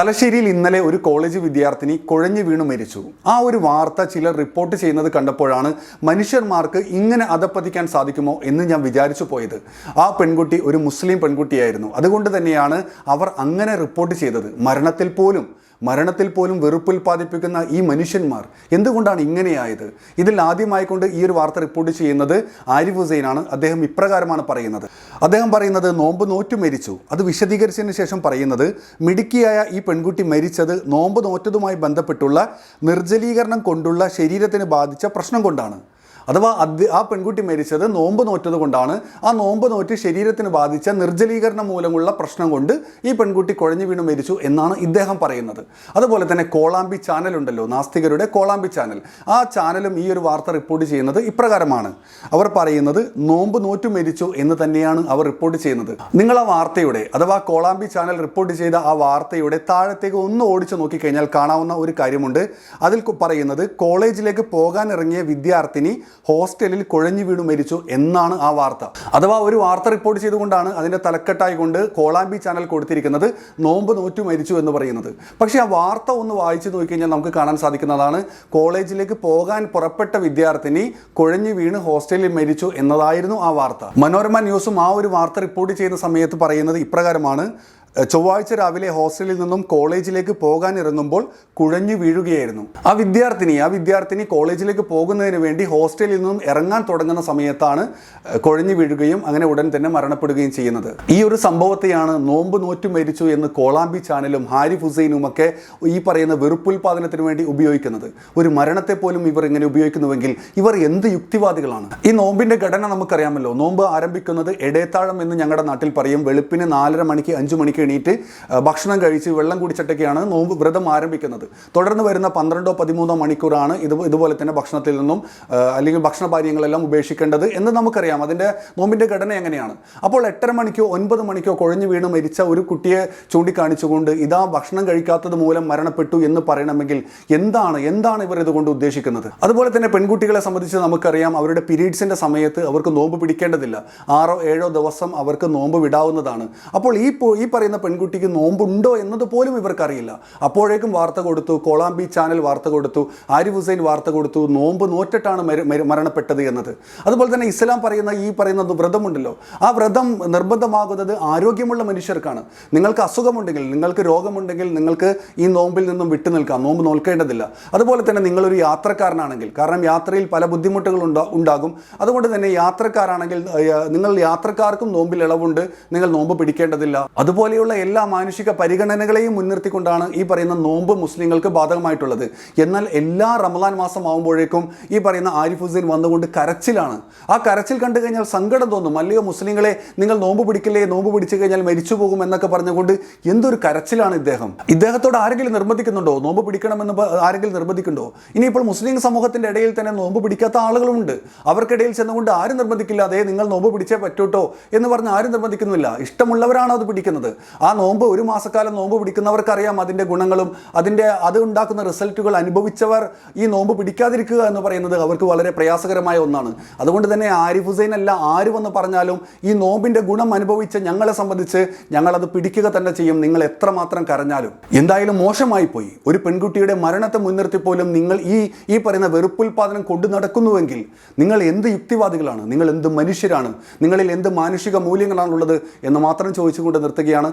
തലശ്ശേരിയിൽ ഇന്നലെ ഒരു കോളേജ് വിദ്യാർത്ഥിനി കുഴഞ്ഞു വീണു മരിച്ചു. ആ ഒരു വാർത്ത ചിലർ റിപ്പോർട്ട് ചെയ്യുന്നത് കണ്ടപ്പോഴാണ് മനുഷ്യന്മാർക്ക് ഇങ്ങനെ അധപ്പതിക്കാൻ സാധിക്കുമോ എന്ന് ഞാൻ വിചാരിച്ചു പോയത്. ആ പെൺകുട്ടി ഒരു മുസ്ലിം പെൺകുട്ടിയായിരുന്നു. അതുകൊണ്ട് തന്നെയാണ് അവർ അങ്ങനെ റിപ്പോർട്ട് ചെയ്തത്. മരണത്തിൽ പോലും മരണത്തിൽ പോലും വെറുപ്പുൽപ്പാദിപ്പിക്കുന്ന ഈ മനുഷ്യന്മാർ എന്തുകൊണ്ടാണ് ഇങ്ങനെയായത്? ഇതിൽ ആദ്യമായിക്കൊണ്ട് ഈ ഒരു വാർത്ത റിപ്പോർട്ട് ചെയ്യുന്നത് ആരിഫ് ഹുസൈനാണ്. അദ്ദേഹം ഇപ്രകാരമാണ് പറയുന്നത്. അദ്ദേഹം പറയുന്നത് നോമ്പ് നോറ്റു മരിച്ചു. അത് വിശദീകരിച്ചതിന് ശേഷം പറയുന്നത് മിടുക്കിയായ ഈ പെൺകുട്ടി മരിച്ചത് നോമ്പ് നോറ്റതുമായി ബന്ധപ്പെട്ടുള്ള നിർജലീകരണം കൊണ്ടുള്ള ശരീരത്തിന് ബാധിച്ച പ്രശ്നം കൊണ്ടാണ്. അഥവാ ആ പെൺകുട്ടി മരിച്ചത് നോമ്പ് നോറ്റത് കൊണ്ടാണ്. ആ നോമ്പ് നോറ്റ് ശരീരത്തിന് ബാധിച്ച നിർജലീകരണം മൂലമുള്ള പ്രശ്നം കൊണ്ട് ഈ പെൺകുട്ടി കുഴഞ്ഞു വീണ് മരിച്ചു എന്നാണ് ഇദ്ദേഹം പറയുന്നത്. അതുപോലെ തന്നെ കോളാമ്പി ചാനൽ ഉണ്ടല്ലോ നാസ്തികരുടെ കോളാമ്പി ചാനൽ. ആ ചാനലും ഈ ഒരു വാർത്ത റിപ്പോർട്ട് ചെയ്യുന്നത് ഇപ്രകാരമാണ്. അവർ പറയുന്നത് നോമ്പ് നോറ്റു മരിച്ചു എന്ന് തന്നെയാണ് അവർ റിപ്പോർട്ട് ചെയ്യുന്നത്. നിങ്ങൾ ആ വാർത്തയുടെ അഥവാ കോളാമ്പി ചാനൽ റിപ്പോർട്ട് ചെയ്ത ആ വാർത്തയുടെ താഴത്തേക്ക് ഒന്ന് ഓടിച്ചു നോക്കിക്കഴിഞ്ഞാൽ കാണാവുന്ന ഒരു കാര്യമുണ്ട്. അതിൽ പറയുന്നത് കോളേജിലേക്ക് പോകാനിറങ്ങിയ വിദ്യാർത്ഥിനി ഹോസ്റ്റലിൽ കുഴഞ്ഞു വീണു മരിച്ചു എന്നാണ് ആ വാർത്ത. അഥവാ ഒരു വാർത്ത റിപ്പോർട്ട് ചെയ്തുകൊണ്ടാണ് അതിന്റെ തലക്കെട്ടായി കൊണ്ട് കോളാമ്പി ചാനൽ കൊടുത്തിരിക്കുന്നത് നോമ്പ് നോറ്റു മരിച്ചു എന്ന് പറയുന്നത്. പക്ഷേ ആ വാർത്ത ഒന്ന് വായിച്ചു നോക്കിക്കഴിഞ്ഞാൽ നമുക്ക് കാണാൻ സാധിക്കുന്നതാണ് കോളേജിലേക്ക് പോകാൻ പുറപ്പെട്ട വിദ്യാർത്ഥിനി കുഴഞ്ഞു വീണ് ഹോസ്റ്റലിൽ മരിച്ചു എന്നതായിരുന്നു ആ വാർത്ത. മനോരമ ന്യൂസും ആ ഒരു വാർത്ത റിപ്പോർട്ട് ചെയ്യുന്ന സമയത്ത് പറയുന്നത് ഇപ്രകാരമാണ്. ചൊവ്വാഴ്ച രാവിലെ ഹോസ്റ്റലിൽ നിന്നും കോളേജിലേക്ക് പോകാൻ ഇറങ്ങുമ്പോൾ കുഴഞ്ഞു വീഴുകയായിരുന്നു. ആ വിദ്യാർത്ഥിനി ആ വിദ്യാർത്ഥിനി കോളേജിലേക്ക് പോകുന്നതിന് വേണ്ടി ഹോസ്റ്റലിൽ നിന്നും ഇറങ്ങാൻ തുടങ്ങുന്ന സമയത്താണ് കുഴഞ്ഞു വീഴുകയും അങ്ങനെ ഉടൻ തന്നെ മരണപ്പെടുകയും ചെയ്യുന്നത്. ഈ ഒരു സംഭവത്തെയാണ് നോമ്പ് നോറ്റു മരിച്ചു എന്ന് കോളാമ്പി ചാനലും ഹാരിഫ് ഹുസൈനും ഒക്കെ ഈ പറയുന്ന വെറുപ്പുൽപാദനത്തിന് വേണ്ടി ഉപയോഗിക്കുന്നത്. ഒരു മരണത്തെ പോലും ഇവർ ഇങ്ങനെ ഉപയോഗിക്കുന്നുവെങ്കിൽ ഇവർ എന്ത് യുക്തിവാദികളാണ്? ഈ നോമ്പിന്റെ ഘടന നമുക്കറിയാമല്ലോ. നോമ്പ് ആരംഭിക്കുന്നത് എടേത്താഴം എന്ന് ഞങ്ങളുടെ നാട്ടിൽ പറയും. വെളുപ്പിന് നാലര മണിക്ക് അഞ്ചു മണിക്ക് എണീറ്റ് ഭക്ഷണം കഴിച്ച് വെള്ളം കുടിച്ചിട്ടൊക്കെയാണ് നോമ്പ് വ്രതം ആരംഭിക്കുന്നത്. തുടർന്ന് വരുന്ന പന്ത്രണ്ടോ പതിമൂന്നോ മണിക്കൂറാണ് ഇത് ഇതുപോലെ തന്നെ ഭക്ഷണത്തിൽ നിന്നും അല്ലെങ്കിൽ അല്ലെങ്കിൽ ഭക്ഷണപാനീയങ്ങളെല്ലാം ഉപേക്ഷിക്കേണ്ടത് എന്ന് നമുക്കറിയാം. അതിന്റെ നോമ്പിന്റെ ഘടന എങ്ങനെയാണ്? അപ്പോൾ എട്ടര മണിക്കോ ഒൻപത് മണിക്കോ കുഴഞ്ഞു വീണ് മരിച്ച ഒരു കുട്ടിയെ ചൂണ്ടിക്കാണിച്ചുകൊണ്ട് ഇതാ ഭക്ഷണം കഴിക്കാത്തത് മൂലം മരണപ്പെട്ടു എന്ന് പറയണമെങ്കിൽ എന്താണ് എന്താണ് ഇവർ ഇതുകൊണ്ട് ഉദ്ദേശിക്കുന്നത്? അതുപോലെ തന്നെ പെൺകുട്ടികളെ സംബന്ധിച്ച് നമുക്കറിയാം അവരുടെ പീരീഡ്സിന്റെ സമയത്ത് അവർക്ക് നോമ്പ് പിടിക്കേണ്ടതില്ല. ആറോ ഏഴോ ദിവസം അവർക്ക് നോമ്പ് വിടാവുന്നതാണ്. അപ്പോൾ ഈ ഈ പറയുന്ന പെൺകുട്ടിക്ക് നോമ്പുണ്ടോ എന്നത് പോലും ഇവർക്കറിയില്ല. അപ്പോഴേക്കും വാർത്ത കൊടുത്തു കൊളാംബി ചാനൽ വാർത്ത കൊടുത്തു ആരിഫ് ഹുസൈൻ വാർത്ത കൊടുത്തു നോമ്പ് നോറ്റിട്ടാണ് മര- മര- മരണപ്പെട്ടത് എന്നത്. അതുപോലെ തന്നെ ഇസ്ലാം പറയുന്ന ഈ പറയുന്ന വ്രതമുണ്ടല്ലോ ആ വ്രതം നിർബന്ധമാകുന്നത് ആരോഗ്യമുള്ള മനുഷ്യർക്കാണ്. നിങ്ങൾക്ക് അസുഖമുണ്ടെങ്കിൽ നിങ്ങൾക്ക് രോഗമുണ്ടെങ്കിൽ നിങ്ങൾക്ക് ഈ നോമ്പിൽ നിന്നും വിട്ടു നിൽക്കാം നോമ്പ് നോൽക്കേണ്ടതില്ല. അതുപോലെ തന്നെ നിങ്ങളൊരു യാത്രക്കാരനാണെങ്കിൽ കാരണം യാത്രയിൽ പല ബുദ്ധിമുട്ടുകൾ ഉണ്ടാ ഉണ്ടാകും. അതുകൊണ്ട് തന്നെ യാത്രക്കാരാണെങ്കിൽ നിങ്ങൾ യാത്രക്കാർക്കും നോമ്പിൽ ഇളവുണ്ട് നിങ്ങൾ നോമ്പ് പിടിക്കേണ്ടതില്ല. അതുപോലെയുള്ള എല്ലാ മാനുഷിക പരിഗണനകളെയും മുൻനിർത്തിക്കൊണ്ടാണ് ഈ പറയുന്ന നോമ്പ് മുസ്ലിങ്ങൾക്ക് ബാധകമായിട്ടുള്ളത്. എന്നാൽ എല്ലാ റമദാൻ മാസം ആകുമ്പോഴേക്കും ഈ പറയുന്ന ആരിഫ് ഹുസൈൻ വന്നുകൊണ്ട് കരച്ചിലാണ്. ആ കരച്ചിൽ കണ്ടു കഴിഞ്ഞാൽ സങ്കടം തോന്നും. അല്ലയോ മുസ്ലിങ്ങളെ നിങ്ങൾ നോമ്പ് പിടിക്കില്ലേ? നോമ്പ് പിടിച്ചു കഴിഞ്ഞാൽ മരിച്ചു പോകും എന്നൊക്കെ പറഞ്ഞുകൊണ്ട് എന്തൊരു കരച്ചിലാണ് ഇദ്ദേഹം? ഇദ്ദേഹത്തോട് ആരെങ്കിലും നിർബന്ധിക്കുന്നുണ്ടോ? നോമ്പ് പിടിക്കണമെന്ന് ആരെങ്കിലും നിർബന്ധിക്കുന്നുണ്ടോ? ഇനിയിപ്പോൾ മുസ്ലിം സമൂഹത്തിന്റെ ഇടയിൽ തന്നെ നോമ്പ് പിടിക്കാത്ത ആളുകളുണ്ട് അവർക്കിടയിൽ ചെന്നുകൊണ്ട് ആരും നിർബന്ധിക്കില്ല അതേ നിങ്ങൾ നോമ്പ് പിടിച്ചേ പറ്റൂട്ടോ എന്ന് പറഞ്ഞ് ആരും നിർബന്ധിക്കുന്നില്ല. ഇഷ്ടമുള്ളവരാണ് അത് പിടിക്കുന്നത്. ആ നോമ്പ് ഒരു മാസക്കാലം നോമ്പ് പിടിക്കുന്നവർക്കറിയാം അതിന്റെ ഗുണങ്ങളും അതിന്റെ അത് ഉണ്ടാക്കുന്ന റിസൾട്ടുകൾ അനുഭവിച്ചവർ ഈ നോമ്പ് പിടിക്കാതിരിക്കുക എന്ന് പറയുന്നത് അവർക്ക് വളരെ പ്രയാസകരമായ ഒന്നാണ്. അതുകൊണ്ട് തന്നെ ആരിഫ് ഹുസൈൻ അല്ല ആര് വന്ന് പറഞ്ഞാലും ഈ നോമ്പിന്റെ ഗുണം അനുഭവിച്ച ഞങ്ങളെ സംബന്ധിച്ച് ഞങ്ങളത് പിടിക്കുക തന്നെ ചെയ്യും. നിങ്ങൾ എത്രമാത്രം കരഞ്ഞാലും. എന്തായാലും മോശമായി പോയി ഒരു പെൺകുട്ടിയുടെ മരണത്തെ മുൻനിർത്തി പോലും നിങ്ങൾ ഈ ഈ പറയുന്ന വെറുപ്പുൽപാദനം കൊണ്ടു നടക്കുന്നുവെങ്കിൽ നിങ്ങൾ എന്ത് യുക്തിവാദികളാണ്? നിങ്ങൾ എന്ത് മനുഷ്യരാണ്? നിങ്ങളിൽ എന്ത് മാനുഷിക മൂല്യങ്ങളാണുള്ളത് എന്ന് മാത്രം ചോദിച്ചുകൊണ്ട് നിർത്തുകയാണ്.